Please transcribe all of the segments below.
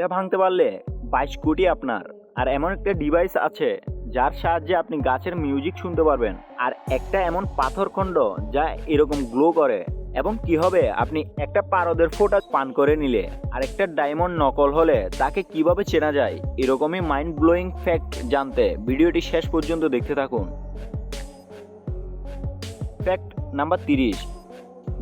এটা ভাঙতে পারলে বাইশ কোটি আপনার। আর এমন একটা ডিভাইস আছে, যার সাহায্যে আপনি গাছের মিউজিক শুনতে পারবেন। আর একটা এমন পাথরখণ্ড যা এরকম গ্লো করে। এবং কি হবে, আপনি একটা পারদের ফোটা পান করে নিলে। আর একটা ডায়মন্ড নকল হলে তাকে কীভাবে চেনা যায়, এরকমই মাইন্ড ব্লোয়িং ফ্যাক্ট জানতে ভিডিওটি শেষ পর্যন্ত দেখতে থাকুন। ফ্যাক্ট নাম্বার তিরিশ।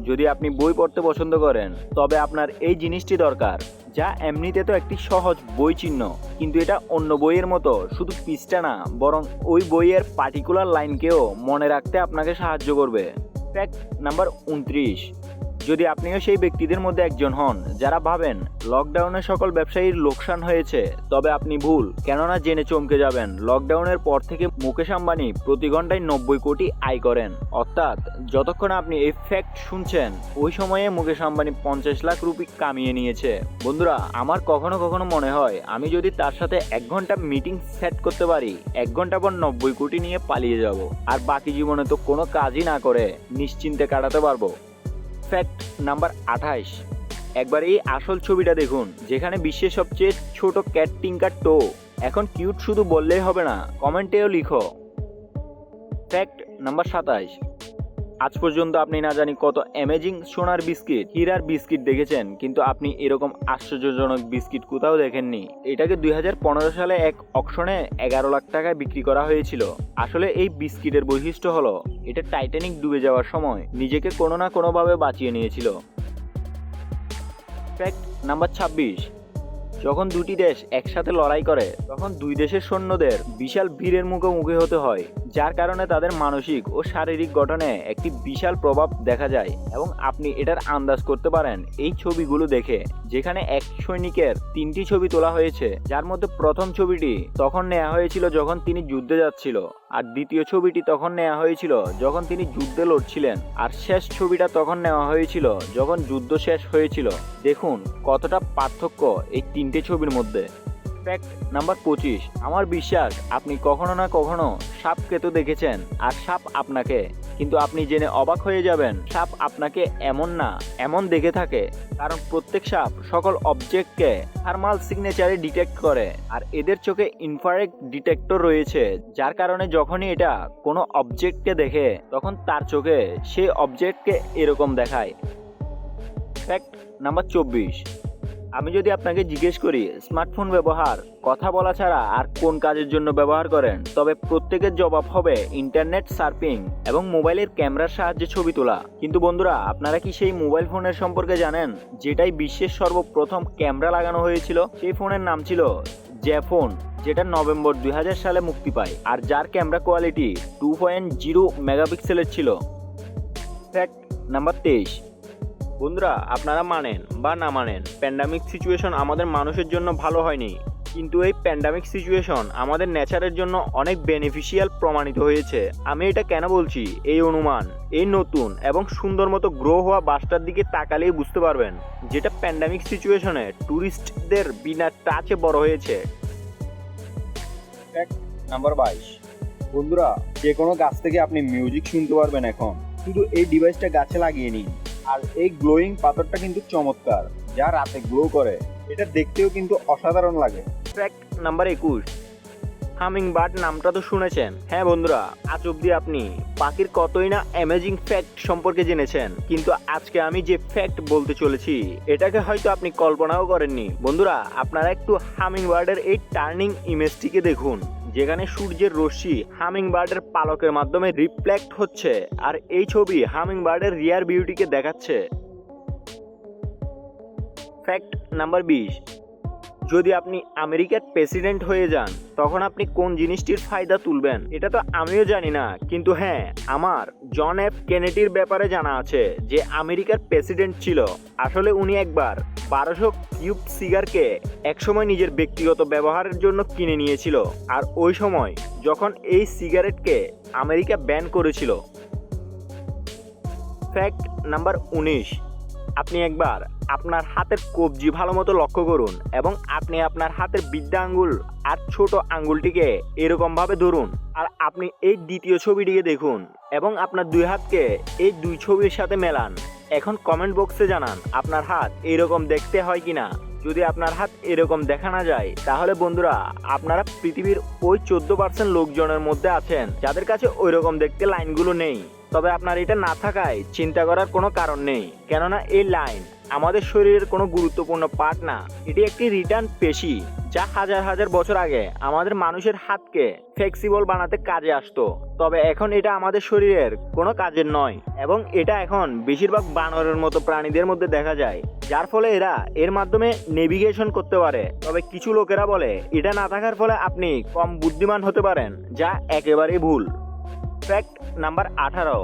যদি আপনি বই পড়তে পছন্দ করেন, তবে আপনার এই জিনিসটি দরকার, যা এমনিতে তো একটি সহজ বই চিহ্ন কিন্তু এটা অন্য বইয়ের মতো, শুধু পিসটা না, বরং ওই বইয়ের পার্টিকুলার লাইনকেও মনে রাখতে আপনাকে সাহায্য করবে। ফ্যাক্ট নাম্বার উনত্রিশ। যদি আপনিও সেই ব্যক্তিদের মধ্যে একজন হন যারা ভাবেন লকডাউনে সকল ব্যবসায়ীর লোকসান হয়েছে, তবে আপনি ভুল। কেননা জেনে চমকে যাবেন, লকডাউনের পর থেকে মুকেশ আম্বানি প্রতি ঘন্টায় নব্বই কোটি আয় করেন। অর্থাৎ যতক্ষণ আপনি এই ফ্যাক্ট শুনছেন, ওই সময়ে মুকেশ আম্বানি পঞ্চাশ লাখ রুপি কামিয়ে নিয়েছে। বন্ধুরা, আমার কখনো কখনো মনে হয়, আমি যদি তার সাথে এক ঘণ্টা মিটিং সেট করতে পারি, এক ঘণ্টা পর নব্বই কোটি নিয়ে পালিয়ে যাব। আর বাকি জীবনে তো কোনো কাজই না করে, নিশ্চিন্তে কাটাতে পারব। ফ্যাক্ট নাম্বার আঠাইশ। একবার এই আসল ছবিটা দেখুন, যেখানে বিশ্বের সবচেয়ে ছোট ক্যাট টিঙ্কার টো। এখন কিউট শুধু বললেই হবে না, কমেন্টেও লিখো। ফ্যাক্ট নাম্বার সাতাইশ। আজ পর্যন্ত আপনি না জানি কত অ্যামেজিং সোনার বিস্কিট, হীরার বিস্কিট দেখেছেন, কিন্তু আপনি এরকম আশ্চর্যজনক বিস্কিট কোথাও দেখেননি। এটাকে দুই হাজার পনেরো সালে এক অকশনে এগারো লাখ টাকায় বিক্রি করা হয়েছিল। আসলে এই বিস্কিটের বৈশিষ্ট্য হলো, এটা টাইটানিক ডুবে যাওয়ার সময় নিজেকে কোনো না কোনোভাবে বাঁচিয়ে নিয়েছিল। ফ্যাক্ট নাম্বার ছাব্বিশ যখন দুটি দেশ একসাথে লড়াই করে, তখন দুই দেশের সৈন্যদের বিশাল ভিড়ের মুখোমুখি হতে হয়, যার কারণে তাদের মানসিক ও শারীরিক গঠনে একটি বিশাল প্রভাব দেখা যায়। এবং আপনি এটার আন্দাজ করতে পারেন, এই ছবিগুলো দেখে, যেখানে এক সৈনিকের তিনটি ছবি তোলা হয়েছে, যার মধ্যে প্রথম ছবিটি তখন নেওয়া হয়েছিল যখন তিনি যুদ্ধে যাচ্ছিল। আর দ্বিতীয় ছবিটি তখন নেওয়া হয়েছিল যখন তিনি যুদ্ধে লড়ছিলেন। আর শেষ ছবিটা তখন নেওয়া হয়েছিল যখন যুদ্ধ শেষ হয়েছিল। দেখুন কতটা পার্থক্য এই তিনটে ছবির মধ্যে। ফ্যাক্ট নাম্বার পঁচিশ। আমার বিশ্বাস, আপনি কখনো না কখনো সাপকে তো দেখেছেন, আর সাপ আপনাকে। কিন্তু আপনি জেনে অবাক হয়ে যাবেন, সাপ আপনাকে এমন না, এমন দেখে থাকে। কারণ প্রত্যেক সাপ সকল অবজেক্টকে থার্মাল সিগনেচারে ডিটেক্ট করে, আর এদের চোখে ইনফ্রারেড ডিটেক্টর রয়েছে। যার কারণে যখনই এটা কোনো অবজেক্টকে দেখে, তখন তার চোখে সেই অবজেক্টকে এরকম দেখায়। ফ্যাক্ট নাম্বার চব্বিশ। আমি যদি আপনাকে জিজ্ঞেস করি, স্মার্টফোন ব্যবহার, কথা বলা ছাড়া আর কোন কাজের জন্য ব্যবহার করেন, তবে প্রত্যেকের জবাব হবে ইন্টারনেট সার্ফিং এবং মোবাইলের ক্যামেরার সাহায্যে ছবি তোলা। কিন্তু বন্ধুরা, আপনারা কি সেই মোবাইল ফোনের সম্পর্কে জানেন, যেটাই বিশ্বের সর্বপ্রথম ক্যামেরা লাগানো হয়েছিল? সেই ফোনের নাম ছিল জ্যাফোন, যেটা নভেম্বর দুই হাজার সালে মুক্তি পায়, আর যার camera quality two point zero মেগাপিক্সেলের ছিল। ফ্যাক্ট নাম্বার তেইশ বন্ধুরা, আপনারা মানেন বা না মানেন প্যান্ডামিক সিচুয়েশন আমাদের মানুষের জন্য ভালো হয়নি। কিন্তু এই প্যান্ডামিক সিচুয়েশন আমাদের নেচারের জন্য অনেক বেনিফিশিয়াল প্রমাণিত হয়েছে। আমি এটা কেন বলছি? এই অনুমান, এই নতুন এবং সুন্দর মতো গ্রো হওয়া বাসটার দিকে তাকালেই বুঝতে পারবেন, যেটা প্যান্ডামিক সিচুয়েশনে ট্যুরিস্টদের বিনা টাচে বড় হয়েছে। নাম্বার বাইশ। বন্ধুরা, যে কোনো গাছ থেকে আপনি মিউজিক শুনতে পারবেন এখন। শুধু এই ডিভাইসটা গাছে লাগিয়ে নিন। আর এই গ্লোয়িং পাথরটা কিন্তু চমৎকার, যা রাতে গ্লো করে। এটা দেখতেও কিন্তু অসাধারণ লাগে। ফ্যাক্ট নাম্বার একুশ। হামিং বার্ড নামটা তো শুনেছেন। হ্যাঁ বন্ধুরা, আজ অব্দি আপনি পাখির কতই না অ্যামেজিং ফ্যাক্ট সম্পর্কে জেনেছেন, কিন্তু আজকে আমি যে ফ্যাক্ট বলতে চলেছি, এটাকে হয়তো আপনি কল্পনাও করেননি। বন্ধুরা, আপনারা একটু হামিং বার্ডের এই টার্নিং ইমেজটিকে দেখুন। যেখানে সূর্যের রশ্মি হামিং বার্ডের পালকের মাধ্যমে রিফ্লেক্ট হচ্ছে, আর এই ছবি হামিং বার্ডের রিয়ার বিউটিকে দেখাচ্ছে। ফ্যাক্ট নাম্বার বিশ যদি আপনি আমেরিকার প্রেসিডেন্ট হয়ে যান, তখন আপনি কোন জিনিসটির ফায়দা তুলবেন? এটা তো আমিও জানি না। কিন্তু হ্যাঁ আমার জন এফ কেনেটির ব্যাপারে জানা আছে যে আমেরিকার প্রেসিডেন্ট ছিল। আসলে উনি একবার বারোশো কিউব সিগারকে একসময় নিজের ব্যক্তিগত ব্যবহারের জন্য কিনে নিয়েছিল। আর ওই সময় যখন এই সিগারেটকে আমেরিকা ব্যান করেছিল। ফ্যাক্ট নাম্বার উনিশ। আপনি একবার আপনার হাতের কবজি ভালো মতো লক্ষ্য করুন এবং আপনি আপনার হাতের বৃদ্ধা আঙ্গুল আর ছোট আঙ্গুলটিকে এরকমভাবে ধরুন। আর আপনি এই দ্বিতীয় ছবিটিকে দেখুন এবং আপনার দুই হাতকে এই দুই ছবির সাথে মেলান। এখন কমেন্ট বক্সে জানান আপনার হাত এইরকম দেখতে হয় কিনা। যদি আপনার হাত এরকম দেখা না যায়, তাহলে বন্ধুরা, আপনারা পৃথিবীর ওই চোদ্দ পার্সেন্ট লোকজনের মধ্যে আছেন, যাদের কাছে ওই রকম দেখতে লাইনগুলো নেই। তবে আপনার এটা না থাকায় চিন্তা করার কোনো কারণ নেই। কেননা এই লাইন আমাদের শরীরের কোনো গুরুত্বপূর্ণ পার্ট না। এটি একটি রিটার্ন পেশি, যা হাজার হাজার বছর আগে আমাদের মানুষের হাতকে ফ্লেক্সিবল বানাতে কাজে আসতো। তবে এখন এটা আমাদের শরীরের কোনো কাজের নয় এবং এটা এখন বেশিরভাগ বানরের মতো প্রাণীদের মধ্যে দেখা যায়, যার ফলে এরা এর মাধ্যমে নেভিগেশন করতে পারে। তবে কিছু লোকেরা বলে, এটা না থাকার ফলে আপনি কম বুদ্ধিমান হতে পারেন, যা একেবারেই ভুল। ফ্যাক্ট নাম্বার আঠারো।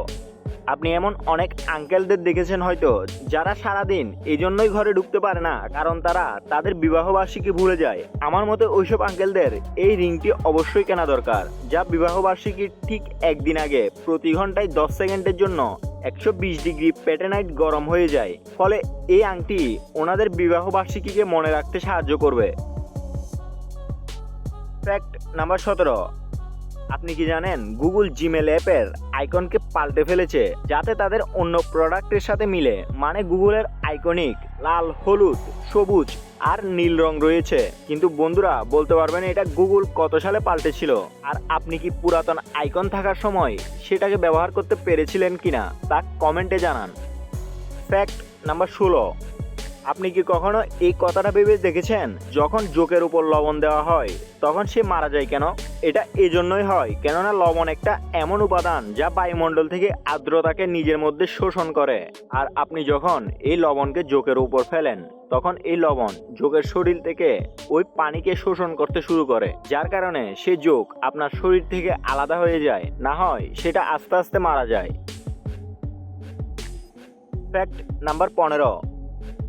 আপনি এমন অনেক আঙ্কেলদের দেখেছেন হয়তো, যারা সারাদিন এই জন্যই ঘরে ঢুকতে পারে না, কারণ তারা তাদের বিবাহবার্ষিকী ভুলে যায়। আমার মতে ওইসব আঙ্কেলদের এই রিংটি অবশ্যই কেনা দরকার, যা বিবাহবার্ষিকীর ঠিক একদিন আগে, প্রতি ঘন্টায় দশ সেকেন্ডের জন্য একশো বিশ ডিগ্রি প্যাটেনাইট গরম হয়ে যায়। ফলে এই আংটি ওনাদের বিবাহবার্ষিকীকে মনে রাখতে সাহায্য করবে। ফ্যাক্ট নাম্বার সতেরো। আপনি কি জানেন গুগল জিমেল অ্যাপের আইকনকে পাল্টে ফেলেছে, যাতে তাদের অন্য প্রোডাক্টের সাথে মিলে মানে গুগলের আইকনিক, লাল, হলুদ, সবুজ আর নীল রং রয়েছে। কিন্তু বন্ধুরা, বলতে পারবেন এটা গুগল কত সালে পাল্টেছিল। আর আপনি কি পুরাতন আইকন থাকার সময় সেটাকে ব্যবহার করতে পেরেছিলেন কিনা, তা কমেন্টে জানান। ফ্যাক্ট নাম্বার ষোলো। আপনি কি কখনো এই কথাটা ভেবে দেখেছেন? যখন জোকের উপর লবণ দেওয়া হয়, তখন সে মারা যায় কেন? এটা এজন্যই হয়, কেননা লবণ একটা এমন উপাদান যা বায়ুমণ্ডল থেকে আর্দ্রতাকে নিজের মধ্যে শোষণ করে। আর আপনি যখন এই লবণকে জোকের উপর ফেলেন, তখন এই লবণ যোগের শরীর থেকে ওই পানিকে শোষণ করতে শুরু করে, যার কারণে সে যোগ আপনার শরীর থেকে আলাদা হয়ে যায়, না হয় সেটা আস্তে আস্তে মারা যায়। ফ্যাক্ট নাম্বার পনেরো।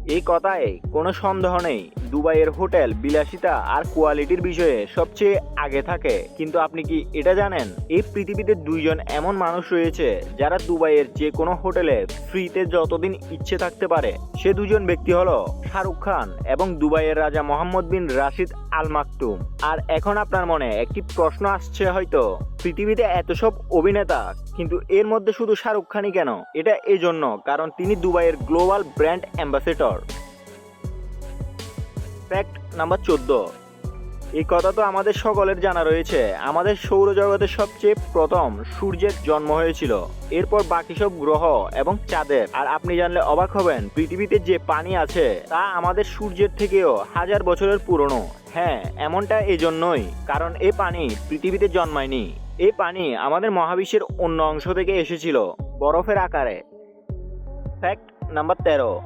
এই কথায় কোনো সন্দেহ নেই। দুবাইয়ের হোটেল বিলাসিতা আর কোয়ালিটির বিষয়ে সবচেয়ে আগে থাকে। কিন্তু আপনি কি এটা জানেন? এই পৃথিবীতে দুইজন এমন মানুষ রয়েছে যারা দুবাইয়ের যে কোনো হোটেলে ফ্রিতে যতদিন ইচ্ছে থাকতে পারে। সে দুজন ব্যক্তি হলো শাহরুখ খান এবং দুবাইয়ের রাজা মোহাম্মদ বিন রাশিদ আল মাকতুম আর এখন আপনার মনে একটি প্রশ্ন আসছে হয়তো। পৃথিবীতে এত সব অভিনেতা, কিন্তু এর মধ্যে শুধু শাহরুখ খানই কেন? এটা এজন্য কারণ তিনি দুবাইয়ের global brand ambassador. Fact number চোদ্দ। এই কথা তো আমাদের সকলের জানা রয়েছে। আমাদের সৌরজগতের সবচেয়ে প্রথম সূর্যের জন্ম হয়েছিল। এরপর বাকি সব গ্রহ এবং চাঁদের। আর আপনি জানলে অবাক হবেন, পৃথিবীতে যে পানি আছে, তা আমাদের সূর্যের থেকেও হাজার বছরের পুরনো। হ্যাঁ এমনটা এই জন্যই কারণ এই পানি পৃথিবীতে জন্মায়নি। এই পানি আমাদের মহাবিশ্বের অন্য অংশ থেকে এসেছিল, বরফের আকারে। ফ্যাক্ট নাম্বার তেরো।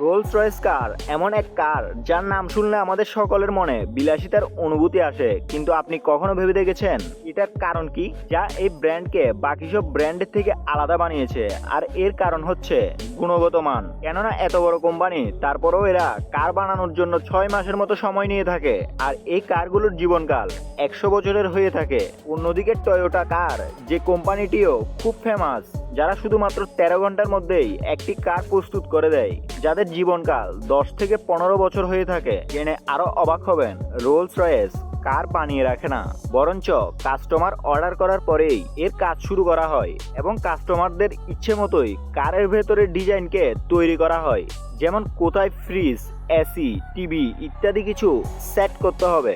রোলস রয়েস কার এমন এক কার যার নাম শুনলে আমাদের সকলের মনে বিলাসিতার অনুভূতি আসে। কিন্তু আপনি কখনো ভেবে দেখেছেন? এটার কারণ কি? যা এই ব্র্যান্ডকে বাকি সব ব্র্যান্ডের থেকে আলাদা বানিয়েছে। আর এর কারণ হচ্ছে গুণগত মান। কেননা এত বড় কোম্পানি, তারপরেও এরা কার বানানোর জন্য ছয় মাসের মতো সময় নিয়ে থাকে। আর এই কারগুলোর জীবনকাল একশো বছরের হয়ে থাকে। অন্যদিকে টয়োটা কার যে কোম্পানিটিও খুব ফেমাস যারা শুধুমাত্র তেরো ঘণ্টার মধ্যেই একটি কার প্রস্তুত করে দেয়। যাদের জীবনকাল দশ থেকে পনেরো বছর হয়ে থাকে, জেনে আরও অবাক হবেন রোলস রয়েস কার বানিয়ে রাখে না? বরঞ্চ কাস্টমার অর্ডার করার পরেই এর কাজ শুরু করা হয় এবং কাস্টমারদের ইচ্ছে মতোই কারের ভেতরের ডিজাইনকে তৈরি করা হয়। যেমন কোথায় ফ্রিজ এসি টিভি ইত্যাদি কিছু সেট করতে হবে।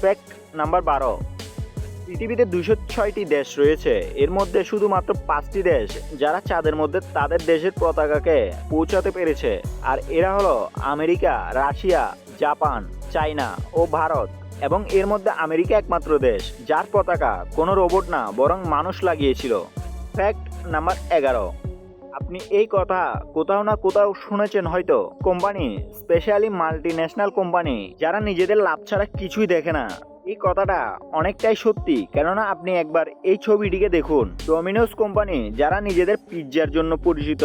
ফ্যাক্ট নাম্বার বারো। পৃথিবীতে দুশো ছয়টি দেশ রয়েছে। এর মধ্যে শুধুমাত্র পাঁচটি দেশ, যারা চাঁদের মধ্যে তাদের দেশের পতাকাকে পৌঁছাতে পেরেছে। আর এরা হলো আমেরিকা, রাশিয়া, জাপান, চায়না ও ভারত। এবং এর মধ্যে আমেরিকা একমাত্র দেশ, যার পতাকা কোনো রোবট না, বরং মানুষ লাগিয়েছিল। ফ্যাক্ট নাম্বার এগারো। আপনি এই কথা কোথাও না কোথাও শুনেছেন হয়তো। Company, specially multinational company, যারা নিজেদের লাভ ছাড়া কিছুই দেখে না। এই কথাটা অনেকটাই সত্যি। কেননা আপনি একবার এই ছবিটিকে দেখুন। ডোমিনোস কোম্পানি যারা নিজেদের পিৎজার জন্য পরিচিত,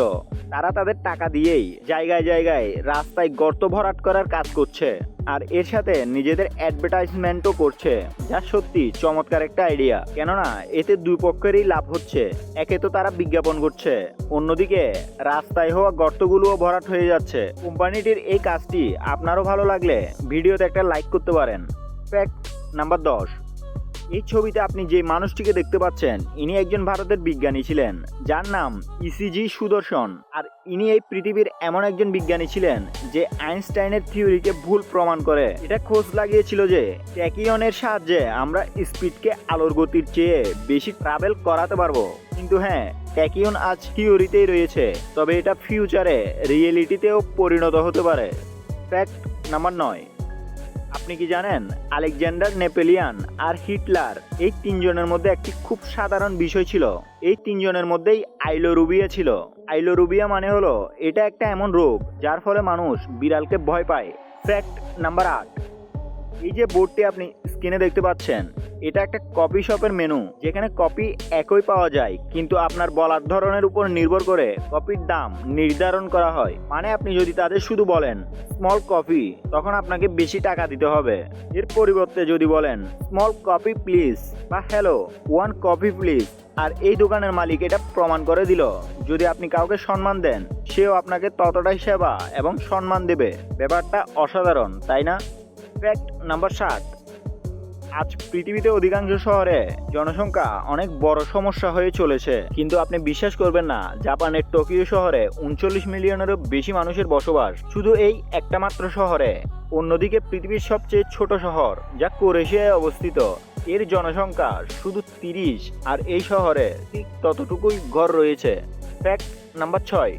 তারা তাদের টাকা দিয়েই জায়গায় জায়গায় রাস্তায় গর্ত ভরাট করার কাজ করছে। আর এর সাথে নিজেদের অ্যাডভার্টাইজমেন্টও করছে, যা সত্যি চমৎকার একটা আইডিয়া কেননা এতে দুই পক্ষেরই লাভ হচ্ছে। একে তো তারা বিজ্ঞাপন করছে, অন্যদিকে রাস্তায় হওয়া গর্তগুলোও ভরাট হয়ে যাচ্ছে। কোম্পানিটির এই কাজটি আপনারও ভালো লাগলে ভিডিওতে একটা লাইক করতে পারেন। ফ্যাক্ট নাম্বার দশ। এই ছবিতে আপনি যে মানুষটিকে দেখতে পাচ্ছেন, ইনি একজন ভারতের বিজ্ঞানী ছিলেন। যার নাম ইসিজি সুদর্শন। আর ইনি এই পৃথিবীর এমন একজন বিজ্ঞানী ছিলেন, যে আইনস্টাইনের থিওরিকে ভুল প্রমাণ করে। এটা খোঁজ লাগিয়েছিল যে, ট্যাকিয়নের সাহায্যে আমরা স্পিডকে আলোর গতির চেয়ে বেশি ট্রাভেল করাতে পারব। কিন্তু হ্যাঁ ট্যাকিয়ন আজ থিওরিতেই রয়েছে। তবে এটা ফিউচারে রিয়েলিটিতেও পরিণত হতে পারে। ফ্যাক্ট নাম্বার নয়। আপনি কি জানেন? আলেকজান্ডার, নেপেলিয়ান আর হিটলার এই তিনজনের মধ্যে একটি খুব সাধারণ বিষয় ছিল। এই তিনজনের মধ্যেই আইলোরুবিয়া ছিল। আইলোরুবিয়া মানে হলো, এটা একটা এমন রোগ যার ফলে মানুষ বিড়ালকে ভয় পায়। ফ্যাক্ট নাম্বার আট। এই যে বোর্ডটি আপনি স্ক্রিনে দেখতে পাচ্ছেন। এটা একটা কফি শপের মেনু, যেখানে কপি একই পাওয়া যায়, কিন্তু আপনার বলার ধরনের উপর নির্ভর করে কপির দাম নির্ধারণ করা হয়। মানে আপনি যদি তাদের শুধু বলেন, স্মল কপি তখন আপনাকে বেশি টাকা দিতে হবে। এর পরিবর্তে যদি বলেন, স্মল কপি প্লিজ বা, হ্যালো, ওয়ান কফি প্লিজ আর এই দোকানের মালিক এটা প্রমাণ করে দিল। যদি আপনি কাউকে সম্মান দেন, সেও আপনাকে ততটাই সেবা এবং সম্মান দেবে। ব্যাপারটা অসাধারণ, তাই না? ফ্যাক্ট নাম্বার সাত। আজ পৃথিবীতে অধিকাংশ শহরে জনসংখ্যা অনেক বড় সমস্যা হয়ে চলেছে। কিন্তু আপনি বিশ্বাস করবেন না, জাপানের টোকিও শহরে উনচল্লিশ মিলিয়নেরও বেশি মানুষের বসবাস। শুধু এই একটা মাত্র শহরে, অন্যদিকে পৃথিবীর সবচেয়ে ছোট শহর, যা কোরেশিয়ায় অবস্থিত। এর জনসংখ্যা শুধু তিরিশ, আর এই শহরে ঠিক ততটুকুই ঘর রয়েছে। ফ্যাক্ট নাম্বার ছয়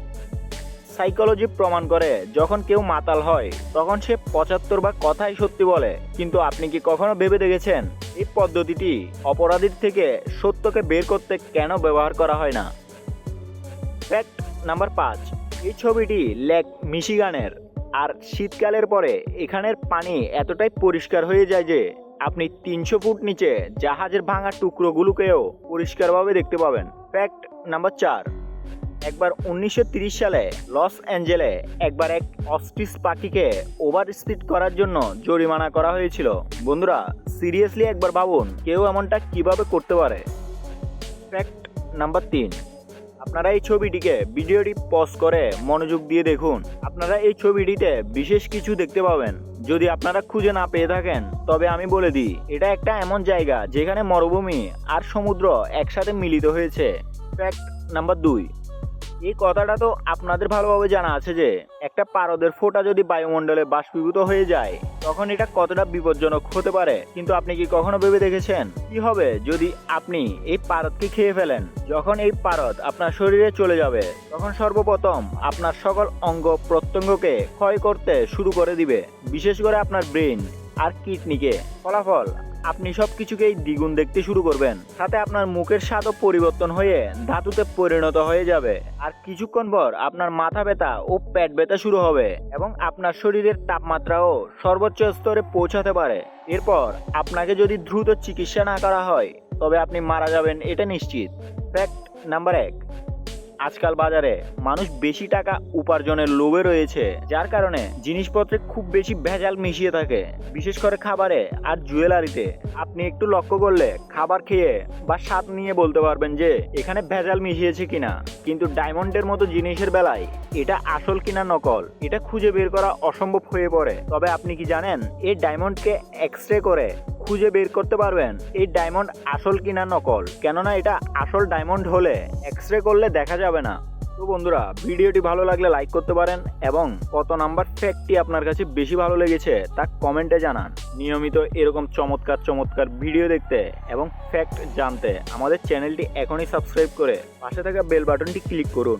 সাইকোলজি প্রমাণ করে, যখন কেউ মাতাল হয়, তখন সে পঁচাত্তর বা কথাই সত্যি বলে। কিন্তু আপনি কি কখনো ভেবে দেখেছেন, এই পদ্ধতিটি অপরাধীর থেকে সত্যকে বের করতে কেন ব্যবহার করা হয় না? ফ্যাক্ট নাম্বার পাঁচ, এই ছবিটি লেক মিশিগানের আর শীতকালের পরে এখানের পানি এতটাই পরিষ্কার হয়ে যায় যে, আপনি তিনশো ফুট নিচে জাহাজের ভাঙা টুকরোগুলোকেও পরিষ্কারভাবে দেখতে পাবেন। ফ্যাক্ট নাম্বার চার একবার উনিশশো সালে লস অ্যাঞ্জেলে একবার এক অস্ট্রিচ পাখিকে ওভার স্পিড করার জন্য জরিমানা করা হয়েছিল। বন্ধুরা, সিরিয়াসলি একবার ভাবুন, কেউ এমনটা কীভাবে করতে পারে? ফ্যাক্ট নাম্বার তিন। আপনারা এই ছবিটিকে, ভিডিওটি পজ করে মনোযোগ দিয়ে দেখুন। আপনারা এই ছবিটিতে বিশেষ কিছু দেখতে পাবেন। যদি আপনারা খুঁজে না পেয়ে থাকেন, তবে আমি বলে দিই, এটা একটা এমন জায়গা যেখানে মরুভূমি আর সমুদ্র একসাথে মিলিত হয়েছে। ফ্যাক্ট নাম্বার দুই। এই কথাটা তো আপনাদের ভালোভাবে জানা আছে যে, একটা পারদের ফোঁটা যদি বায়ুমণ্ডলে বাষ্পীভূত হয়ে যায়, তখন এটা কতটা বিপজ্জনক হতে পারে? কিন্তু আপনি কি কখনো ভেবে দেখেছেন? কি হবে যদি আপনি এই পারদকে খেয়ে ফেলেন? যখন এই পারদ আপনার শরীরে চলে যাবে, তখন সর্বপ্রথম আপনার সকল অঙ্গ প্রত্যঙ্গকে ক্ষয় করতে শুরু করে দিবে। বিশেষ করে আপনার ব্রেন আর কিডনিকে। ফলাফল আপনি সব কিছুকেই দ্বিগুণ দেখতে শুরু করবেন। সাথে আপনার মুখের স্বাদও পরিবর্তন হয়ে ধাতুতে পরিণত হয়ে যাবে। আর কিছুক্ষণ পর আপনার মাথা ব্যথা ও পেট ব্যথা শুরু হবে এবং আপনার শরীরের তাপমাত্রাও সর্বোচ্চ স্তরে পৌঁছাতে পারে। এরপর আপনাকে যদি দ্রুত চিকিৎসা না করা হয়, তবে আপনি মারা যাবেন, এটা নিশ্চিত। ফ্যাক্ট নাম্বার এক। আজকাল বাজারে মানুষ বেশি টাকা উপার্জনের লোভে রয়েছে, যার কারণে জিনিসপত্রে খুব বেশি ভেজাল মিশিয়ে থাকে। বিশেষ করে খাবারে আর জুয়েলারিতে। আপনি একটু লক্ষ্য করলে খাবার খেয়ে বা স্বাদ নিয়ে বলতে পারবেন যে, এখানে ভেজাল মিশিয়েছে কিনা। কিন্তু ডায়মন্ডের মতো জিনিসের বেলায় এটা আসল কিনা নকল, এটা খুঁজে বের করা অসম্ভব হয়ে পড়ে। তবে আপনি কি জানেন, এই ডায়মন্ডকে এক্স রে করে খুঁজে বের করতে পারবেন। এই ডায়মন্ড আসল কিনা নকল? কেননা এটা আসল ডায়মন্ড হলে এক্স রে করলে দেখা যাবে না। তো বন্ধুরা, ভিডিওটি ভালো লাগলে লাইক করতে পারেন এবং কত নাম্বার ফ্যাক্টটি আপনার কাছে বেশি ভালো লেগেছে তা কমেন্টে জানান। নিয়মিত এরকম চমৎকার চমৎকার ভিডিও দেখতে এবং ফ্যাক্ট জানতে আমাদের চ্যানেলটি এখনই সাবস্ক্রাইব করে পাশে থাকা বেল বাটনটি ক্লিক করুন।